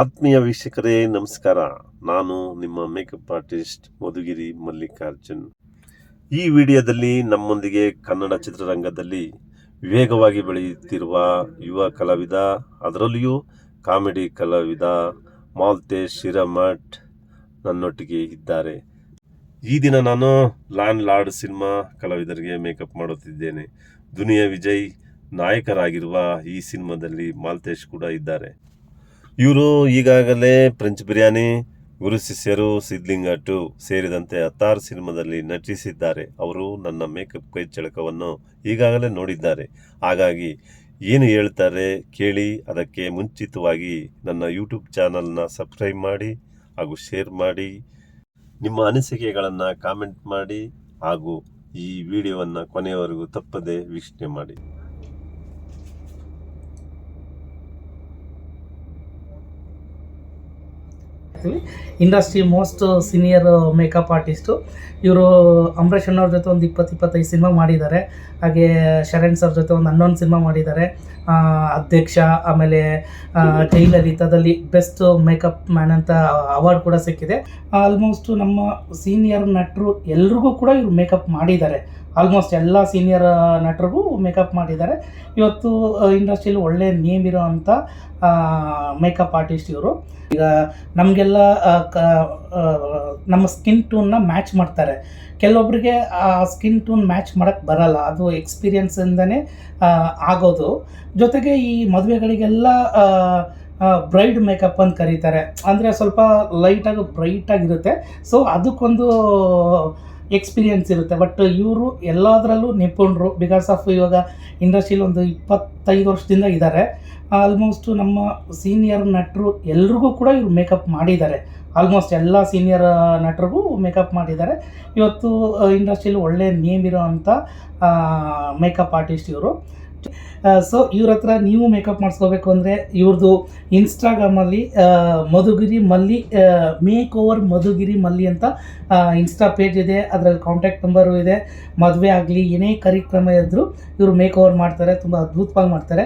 ಆತ್ಮೀಯ ವೀಕ್ಷಕರೇ, ನಮಸ್ಕಾರ. ನಾನು ನಿಮ್ಮ ಮೇಕಪ್ ಆರ್ಟಿಸ್ಟ್ ಮಧುಗಿರಿ ಮಲ್ಲಿಕಾರ್ಜುನ್. ಈ ವಿಡಿಯೋದಲ್ಲಿ ನಮ್ಮೊಂದಿಗೆ ಕನ್ನಡ ಚಿತ್ರರಂಗದಲ್ಲಿ ವೇಗವಾಗಿ ಬೆಳೆಯುತ್ತಿರುವ ಯುವ ಕಲಾವಿದ, ಅದರಲ್ಲಿಯೂ ಕಾಮಿಡಿ ಕಲಾವಿದ ಮಾಲ್ತೇಶ್ ಶಿರಮಠ್ ನನ್ನೊಟ್ಟಿಗೆ ಇದ್ದಾರೆ. ಈ ದಿನ ನಾನು ಲ್ಯಾಂಡ್ ಲಾರ್ಡ್ ಸಿನಿಮಾ ಕಲಾವಿದರಿಗೆ ಮೇಕಪ್ ಮಾಡುತ್ತಿದ್ದೇನೆ. ದುನಿಯಾ ವಿಜಯ್ ನಾಯಕರಾಗಿರುವ ಈ ಸಿನಿಮಾದಲ್ಲಿ ಮಾಲ್ತೇಶ್ ಕೂಡ ಇದ್ದಾರೆ. ಇವರು ಈಗಾಗಲೇ ಫ್ರೆಂಚ್ ಬಿರಿಯಾನಿ, ಗುರು ಶಿಷ್ಯರು ಸಿದ್ಲಿಂಗ ಟು ಸೇರಿದಂತೆ ಹತ್ತಾರು ಸಿನಿಮಾದಲ್ಲಿ ನಟಿಸಿದ್ದಾರೆ. ಅವರು ನನ್ನ ಮೇಕಪ್ ಕೈ ಚಳಕವನ್ನು ಈಗಾಗಲೇ ನೋಡಿದ್ದಾರೆ. ಹಾಗಾಗಿ ಏನು ಹೇಳ್ತಾರೆ ಕೇಳಿ, ಅದಕ್ಕೆ ಮುಂಚಿತವಾಗಿ ನನ್ನ ಯೂಟ್ಯೂಬ್ ಚಾನಲ್ನ ಸಬ್ಸ್ಕ್ರೈಬ್ ಮಾಡಿ ಹಾಗೂ ಶೇರ್ ಮಾಡಿ, ನಿಮ್ಮ ಅನಿಸಿಕೆಗಳನ್ನು ಕಾಮೆಂಟ್ ಮಾಡಿ ಹಾಗೂ ಈ ವಿಡಿಯೋವನ್ನು ಕೊನೆಯವರೆಗೂ ತಪ್ಪದೆ ವೀಕ್ಷಣೆ ಮಾಡಿ. Industry most senior makeup artist ಇವರು ಅಂಬರೀಷ್ ಅಣ್ಣವ್ರ ಜೊತೆ ಒಂದು ಇಪ್ಪತ್ತು ಇಪ್ಪತ್ತೈದು ಸಿನಿಮಾ ಮಾಡಿದ್ದಾರೆ. ಹಾಗೆ ಶರಣ್ ಸರ್ ಜೊತೆ ಒಂದು ಹನ್ನೊಂದು ಸಿನಿಮಾ ಮಾಡಿದ್ದಾರೆ. ಅಧ್ಯಕ್ಷ, ಆಮೇಲೆ ಟೈಲರ್ ಜಯಲಲಿತಾದಲ್ಲಿ ಬೆಸ್ಟ್ ಮೇಕಪ್ ಮ್ಯಾನ್ ಅಂತ ಅವಾರ್ಡ್ ಕೂಡ ಸಿಕ್ಕಿದೆ. ಆಲ್ಮೋಸ್ಟು ನಮ್ಮ ಸೀನಿಯರ್ ನಟರು ಎಲ್ರಿಗೂ ಕೂಡ ಇವರು ಮೇಕಪ್ ಮಾಡಿದ್ದಾರೆ. ಆಲ್ಮೋಸ್ಟ್ ಎಲ್ಲ ಸೀನಿಯರ್ ನಟರಿಗೂ ಮೇಕಪ್ ಮಾಡಿದ್ದಾರೆ. ಇವತ್ತು ಇಂಡಸ್ಟ್ರಿಯಲ್ಲಿ ಒಳ್ಳೆ ನೇಮ್ ಇರೋ ಅಂಥ ಮೇಕಪ್ ಆರ್ಟಿಸ್ಟ್ ಇವರು. ಈಗ ನಮಗೆಲ್ಲ ನಮ್ಮ ಸ್ಕಿನ್ ಟೂನ್ನ ಮ್ಯಾಚ್ ಮಾಡ್ತಾರೆ. ಕೆಲವೊಬ್ಬರಿಗೆ ಆ ಸ್ಕಿನ್ ಟೂನ್ ಮ್ಯಾಚ್ ಮಾಡೋಕ್ಕೆ ಬರಲ್ಲ. ಅದು ಎಕ್ಸ್ಪೀರಿಯನ್ಸಿಂದನೇ ಆಗೋದು. ಜೊತೆಗೆ ಈ ಮದುವೆಗಳಿಗೆಲ್ಲ ಬ್ರೈಡ್ ಮೇಕಪ್ ಅಂತ ಕರೀತಾರೆ. ಅಂದರೆ ಸ್ವಲ್ಪ ಲೈಟಾಗಿ ಬ್ರೈಟಾಗಿರುತ್ತೆ ಸೊ ಅದಕ್ಕೊಂದು ಎಕ್ಸ್ಪೀರಿಯನ್ಸ್ ಇರುತ್ತೆ. ಬಟ್ ಇವರು ಎಲ್ಲದರಲ್ಲೂ ನಿಪುಣರು ಬಿಕಾಸ್ ಆಫ್ ಇವಾಗ ಇಂಡಸ್ಟ್ರೀಲಿ ಒಂದು ಇಪ್ಪತ್ತೈದು ವರ್ಷದಿಂದ ಇದ್ದಾರೆ ಆಲ್ಮೋಸ್ಟ್ ನಮ್ಮ ಸೀನಿಯರ್ ನಟರು ಎಲ್ರಿಗೂ ಕೂಡ ಇವರು ಮೇಕಪ್ ಮಾಡಿದ್ದಾರೆ. ಆಲ್ಮೋಸ್ಟ್ ಎಲ್ಲ ಸೀನಿಯರ್ ನಟರಿಗೂ ಮೇಕಪ್ ಮಾಡಿದ್ದಾರೆ. ಇವತ್ತು ಇಂಡಸ್ಟ್ರೀಲಿ ಒಳ್ಳೆಯ ನೇಮ್ ಇರೋ ಅಂಥ ಮೇಕಪ್ ಆರ್ಟಿಸ್ಟ್ ಇವರು. ಸೊ ಇವ್ರ ಹತ್ರ ನೀವು ಮೇಕಪ್ ಮಾಡಿಸ್ಕೋಬೇಕು ಅಂದರೆ ಇವ್ರದ್ದು ಇನ್ಸ್ಟಾಗ್ರಾಮಲ್ಲಿ ಮಧುಗಿರಿ ಮಲ್ಲಿ ಮೇಕ್ ಓವರ್ ಮಧುಗಿರಿ ಮಲ್ಲಿ ಅಂತ ಇನ್ಸ್ಟಾ ಪೇಜ್ ಇದೆ. ಅದರಲ್ಲಿ ಕಾಂಟ್ಯಾಕ್ಟ್ ನಂಬರು ಇದೆ. ಮದುವೆ ಆಗಲಿ, ಏನೇ ಕಾರ್ಯಕ್ರಮ ಇದ್ದರೂ ಇವರು ಮೇಕ್ ಓವರ್ ಮಾಡ್ತಾರೆ. ತುಂಬ ಅದ್ಭುತವಾಗಿ ಮಾಡ್ತಾರೆ.